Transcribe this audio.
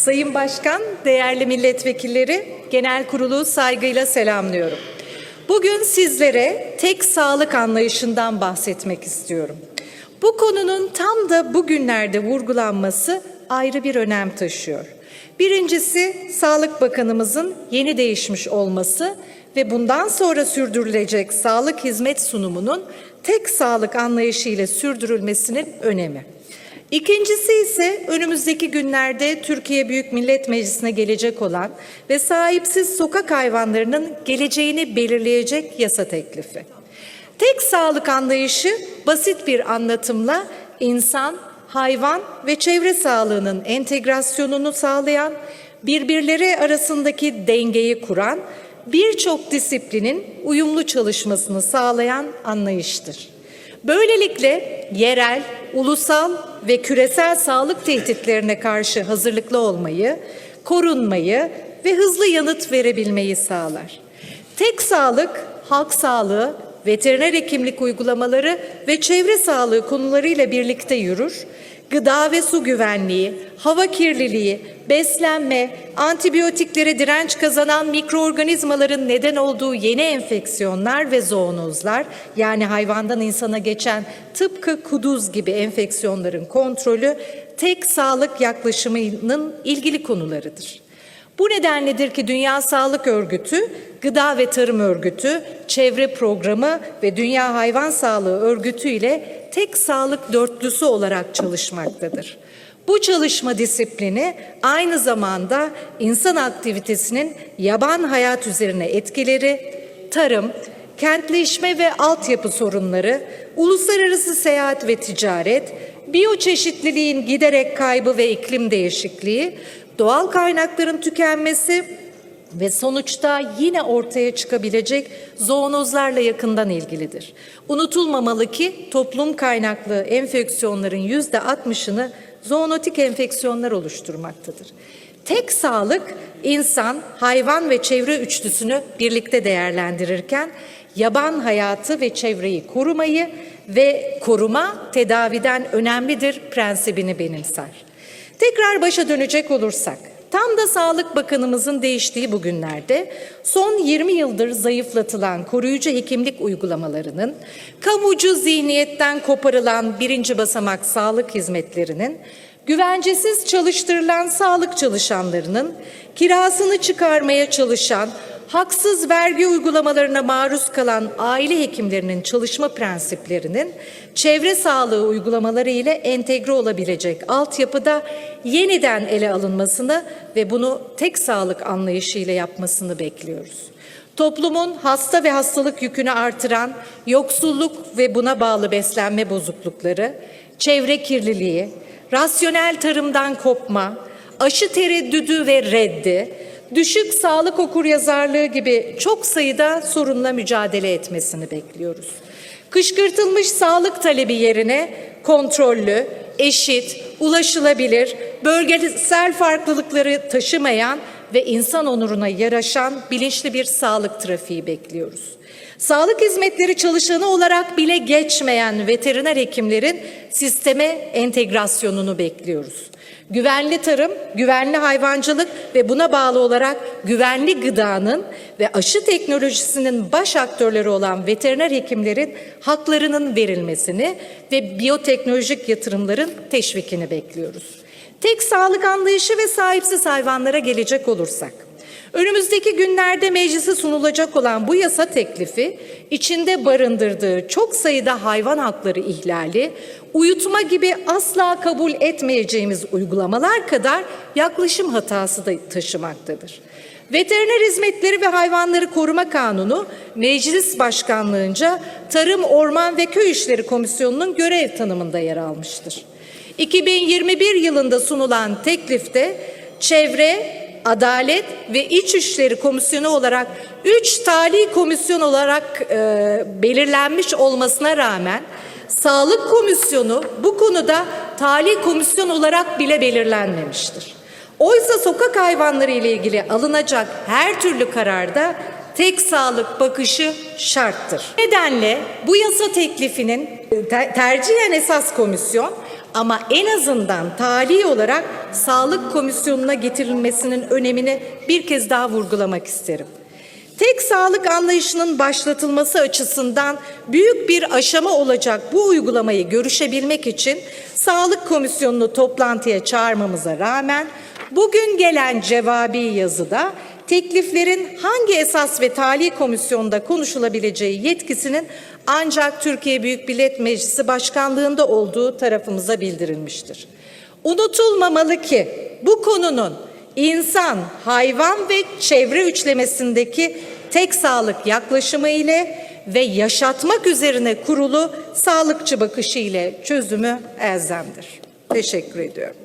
Sayın Başkan, değerli milletvekilleri, genel kurulu saygıyla selamlıyorum. Bugün sizlere tek sağlık anlayışından bahsetmek istiyorum. Bu konunun tam da bugünlerde vurgulanması ayrı bir önem taşıyor. Birincisi Sağlık Bakanımızın yeni değişmiş olması ve bundan sonra sürdürülecek sağlık hizmet sunumunun tek sağlık anlayışıyla sürdürülmesinin önemi. İkincisi ise önümüzdeki günlerde Türkiye Büyük Millet Meclisi'ne gelecek olan ve sahipsiz sokak hayvanlarının geleceğini belirleyecek yasa teklifi. Tek sağlık anlayışı basit bir anlatımla insan, hayvan ve çevre sağlığının entegrasyonunu sağlayan, birbirleri arasındaki dengeyi kuran, birçok disiplinin uyumlu çalışmasını sağlayan anlayıştır. Böylelikle yerel, ulusal ve küresel sağlık tehditlerine karşı hazırlıklı olmayı, korunmayı ve hızlı yanıt verebilmeyi sağlar. Tek sağlık, halk sağlığı, veteriner hekimlik uygulamaları ve çevre sağlığı konularıyla birlikte yürür. Gıda ve su güvenliği, hava kirliliği, beslenme, antibiyotiklere direnç kazanan mikroorganizmaların neden olduğu yeni enfeksiyonlar ve zoonozlar yani hayvandan insana geçen tıpkı kuduz gibi enfeksiyonların kontrolü tek sağlık yaklaşımının ilgili konularıdır. Bu nedenledir ki Dünya Sağlık Örgütü, Gıda ve Tarım Örgütü, Çevre Programı ve Dünya Hayvan Sağlığı Örgütü ile tek sağlık dörtlüsü olarak çalışmaktadır. Bu çalışma disiplini aynı zamanda insan aktivitesinin yaban hayat üzerine etkileri, tarım, kentleşme ve altyapı sorunları, uluslararası seyahat ve ticaret, biyoçeşitliliğin giderek kaybı ve iklim değişikliği, doğal kaynakların tükenmesi ve sonuçta yine ortaya çıkabilecek zoonozlarla yakından ilgilidir. Unutulmamalı ki toplum kaynaklı enfeksiyonların yüzde 60'ını zoonotik enfeksiyonlar oluşturmaktadır. Tek sağlık insan, hayvan ve çevre üçlüsünü birlikte değerlendirirken yaban hayatı ve çevreyi korumayı ve koruma tedaviden önemlidir prensibini benimser. Tekrar başa dönecek olursak, tam da Sağlık Bakanımızın değiştiği bu günlerde son 20 yıldır zayıflatılan koruyucu hekimlik uygulamalarının, kamucu zihniyetten koparılan birinci basamak sağlık hizmetlerinin, güvencesiz çalıştırılan sağlık çalışanlarının, kirasını çıkarmaya çalışan, haksız vergi uygulamalarına maruz kalan aile hekimlerinin çalışma prensiplerinin çevre sağlığı uygulamaları ile entegre olabilecek altyapıda yeniden ele alınmasını ve bunu tek sağlık anlayışıyla yapmasını bekliyoruz. Toplumun hasta ve hastalık yükünü artıran yoksulluk ve buna bağlı beslenme bozuklukları, çevre kirliliği, rasyonel tarımdan kopma, aşı tereddüdü ve reddi, düşük sağlık okuryazarlığı gibi çok sayıda sorunla mücadele etmesini bekliyoruz. Kışkırtılmış sağlık talebi yerine kontrollü, eşit, ulaşılabilir, bölgesel farklılıkları taşımayan ve insan onuruna yaraşan bilinçli bir sağlık trafiği bekliyoruz. Sağlık hizmetleri çalışanı olarak bile geçmeyen veteriner hekimlerin sisteme entegrasyonunu bekliyoruz. Güvenli tarım, güvenli hayvancılık ve buna bağlı olarak güvenli gıdanın ve aşı teknolojisinin baş aktörleri olan veteriner hekimlerin haklarının verilmesini ve biyoteknolojik yatırımların teşvikini bekliyoruz. Tek sağlık anlayışı ve sahipsiz hayvanlara gelecek olursak, Önümüzdeki günlerde meclise sunulacak olan bu yasa teklifi içinde barındırdığı çok sayıda hayvan hakları ihlali, uyutma gibi asla kabul etmeyeceğimiz uygulamalar kadar yaklaşım hatası da taşımaktadır. Veteriner Hizmetleri ve Hayvanları Koruma Kanunu meclis başkanlığınca Tarım, Orman ve Köy İşleri Komisyonu'nun görev tanımında yer almıştır. 2021 yılında sunulan teklifte çevre, Adalet ve İçişleri Komisyonu olarak üç tali komisyon olarak e, belirlenmiş olmasına rağmen Sağlık Komisyonu bu konuda tali komisyon olarak bile belirlenmemiştir. Oysa sokak hayvanları ile ilgili alınacak her türlü kararda tek sağlık bakışı şarttır. Nedenle bu yasa teklifinin te- tercihen esas komisyon Ama en azından tali olarak Sağlık Komisyonu'na getirilmesinin önemini bir kez daha vurgulamak isterim. Tek sağlık anlayışının başlatılması açısından büyük bir aşama olacak bu uygulamayı görüşebilmek için Sağlık Komisyonu'nu toplantıya çağırmamıza rağmen bugün gelen cevabi yazıda tekliflerin hangi esas ve tali komisyonda konuşulabileceği yetkisinin ancak Türkiye Büyük Millet Meclisi Başkanlığında olduğu tarafımıza bildirilmiştir. Unutulmamalı ki bu konunun insan, hayvan ve çevre üçlemesindeki tek sağlık yaklaşımı ile ve yaşatmak üzerine kurulu sağlıkçı bakışı ile çözümü elzemdir. Teşekkür ediyorum.